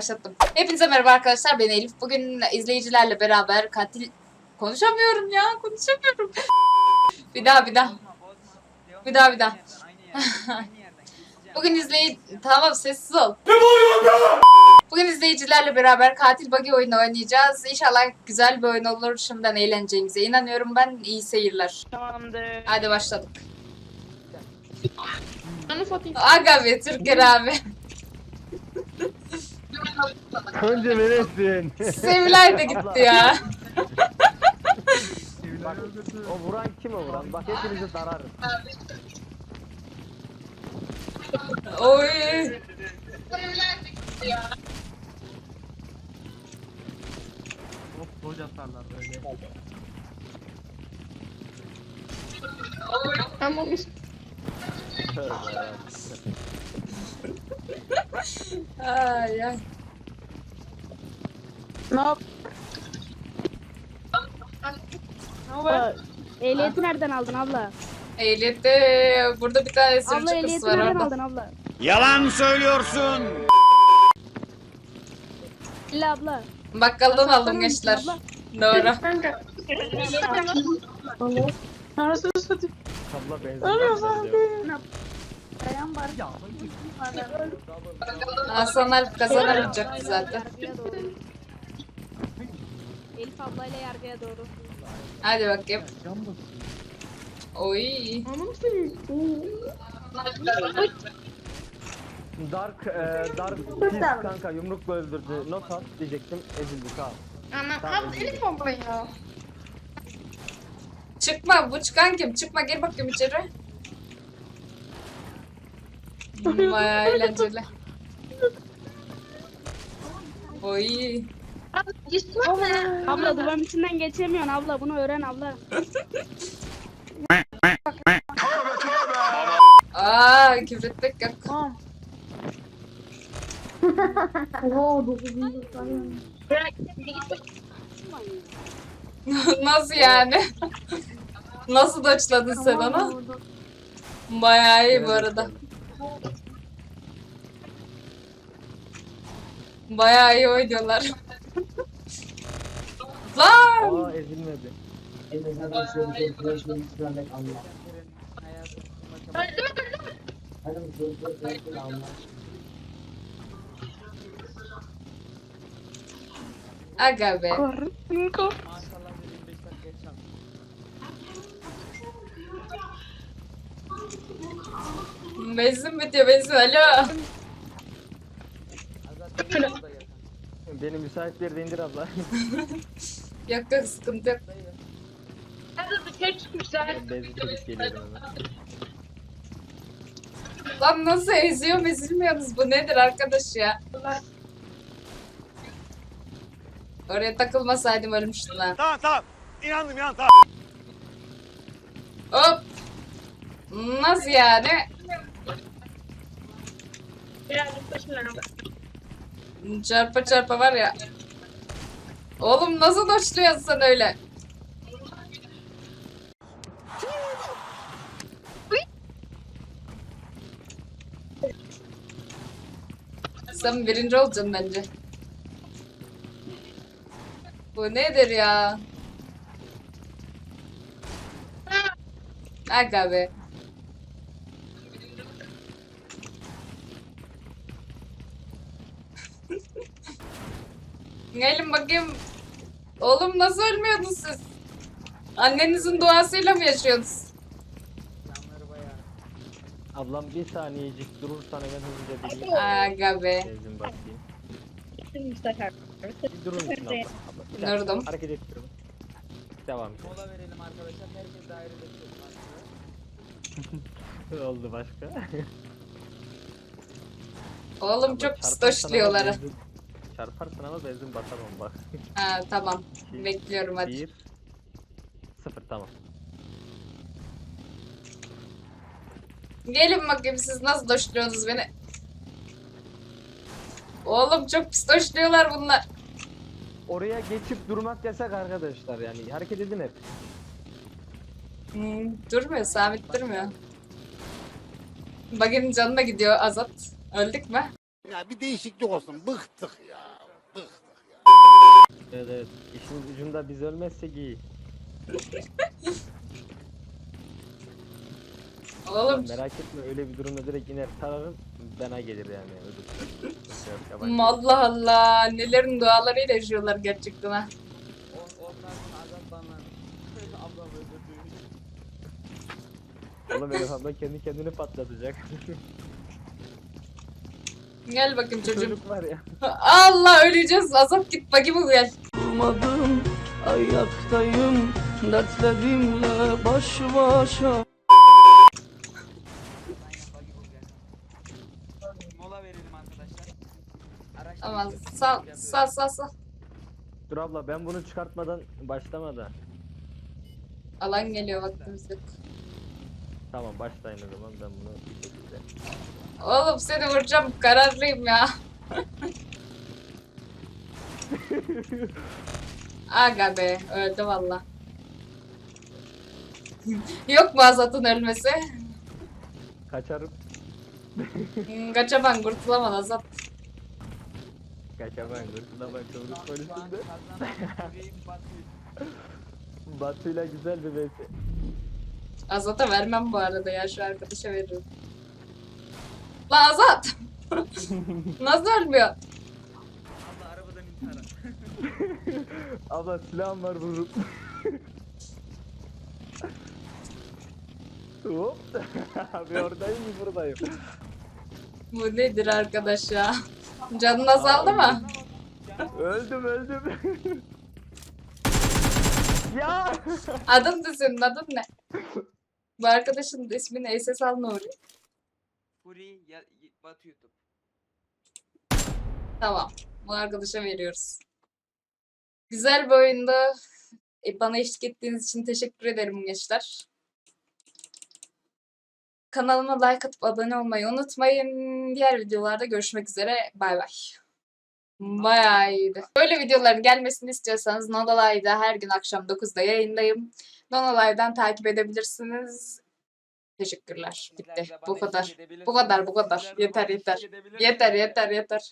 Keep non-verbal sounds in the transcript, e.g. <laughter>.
Başlattım. Hepinize merhaba arkadaşlar. Ben Elif. Bugün izleyicilerle beraber katil... Konuşamıyorum ya. Konuşamıyorum. <laughs> bir daha bir daha. Bir daha bir daha. <laughs> Bugün izleyi... Tamam sessiz ol. Bugün izleyicilerle beraber katil buggy oyunu oynayacağız. İnşallah güzel bir oyun olur. Şimdiden eğleneceğimize inanıyorum ben. İyi seyirler. Tamamdır. Hadi başladık. Aga be Türker abi. Önce veresin. Sevilay da gitti ya. Bak, o vuran kim o vuran? Bak hepinizi dararım. Oy. Of boş atarlar böyle. Ama biz Tövbe. Ay ay. Ne yap? Ne haber? Ehliyeti nereden aldın abla? Ehliyette burada bir tane Abla sürücü kız ehliyeti var nereden orada. aldın abla? Yalan söylüyorsun. İlla abla. Bakkaldan aldım gençler. abla? Doğru. Kanka. Anasını satayım. Abla benziyor. Dayan var. Hasan Alp kazanamayacak zaten. Elif ablayla yargıya doğru. Hadi bakayım. Oy. Ananı satayım. Dark, e, Dark Pis kanka yumrukla öldürdü. Not at diyecektim. Ezildik ha. Ana abi Elif abla ya. Çıkma bu çıkan kim? Çıkma gel bakayım içeri. <laughs> Bayağı eğlenceli. Oy. Abla duvarın içinden geçemiyorsun abla. Bunu öğren abla. Aa küfretmek yok. Tamam. Nasıl yani? Nasıl doçladın sen onu? Bayağı iyi bu arada. Bayağı iyi oynuyorlar. Lan! Aa ezilmedi. Aga be. Kanka. Benzin bitiyor benzin alo. Beni müsait bir yerde indir abla. <laughs> Yok yok sıkıntı yok. dışarı çıkmışlar. Benzin çekip geliyorum hemen. Lan nasıl eziyor ezilmiyorsunuz bu nedir arkadaş ya? Oraya takılmasaydım ölmüştüm lan. Tamam tamam. İnandım inan tamam. Hop. Nasıl yani? Birazcık başımdan Çarpa çarpa var ya. Oğlum nasıl doşluyorsun sen öyle? Sen birinci olacaksın bence. Bu nedir ya? Aga be. Gelin bakayım. Oğlum nasıl ölmüyordunuz siz? Annenizin duasıyla mı yaşıyorsunuz? Ablam bir saniyecik durursan hemen hızlıca bileyim. Aga be. Benzin basayım. Bir durur musun abla? abla bir dakika, Durdum. Hareket ettiriyorum. Devam et. Mola verelim arkadaşlar. Herkes dairede tutmasın. <laughs> Oldu başka. Oğlum Abla, çok çarparsan benzin- Çarparsın ama benzin basamam bak. Ha tamam. İki, Bekliyorum hadi. Bir. Sıfır tamam. Gelin bakayım siz nasıl doşluyorsunuz beni. Oğlum çok pis doşluyorlar bunlar. Oraya geçip durmak yasak arkadaşlar yani hareket edin hep. Hmm, durmuyor sabit durmuyor. Baginin canına gidiyor Azat. Öldük mü? Ya bir değişiklik olsun. Bıktık ya. Bıktık. Evet evet. İşin ucunda biz ölmezsek iyi. Oğlum Merak etme öyle bir durumda direkt iner tararım. Bana gelir yani ödül. Yok. Allah Allah nelerin dualarıyla yaşıyorlar gerçekten ha. Oğlum Elif abla kendi kendini patlatacak. <laughs> Gel bakayım çocuğum. Çocuk var ya. Allah öleceğiz. Azap git bakayım bu gel. Durmadım ayaktayım dertlerimle baş başa Mola verelim arkadaşlar. Bir- sal sal sal sal. Dur abla ben bunu çıkartmadan başlama da. Alan geliyor vaktimiz yok. Tamam başlayın o zaman ben bunu bir şekilde. Oğlum seni vuracağım kararlıyım ya. <laughs> Aga be öldü valla. Yok mu Azat'ın ölmesi? Kaçarım. Hmm, Kaçaman kurtulamaz Azat. Kaçamam kurtulamam an polisinde. <laughs> Batu'yla güzel bir vs. Azat'a vermem bu arada ya şu arkadaşa veririm. La Azat! <laughs> Nasıl ölmüyor? Abla arabadan intihara. Abla silahım var vururum. Hop. <laughs> Abi oradayım buradayım. Bu nedir arkadaş ya? Canın azaldı mı? öldüm öldüm. <laughs> ya. Adın senin adın ne? Bu arkadaşın ismini SS al Nuri. Furi ya, Batı YouTube. Tamam. Bu arkadaşa veriyoruz. Güzel bir oyundu. E, bana eşlik ettiğiniz için teşekkür ederim gençler. Kanalıma like atıp abone olmayı unutmayın. Diğer videolarda görüşmek üzere. Bay bay. Bayağı iyiydi. Böyle videoların gelmesini istiyorsanız Nonalay'da her gün akşam 9'da yayındayım. Nonalay'dan takip edebilirsiniz. Teşekkürler. Bitti. Bu kadar. Bu kadar, bu kadar. Yeter, yeter. Yeter yeter yeter.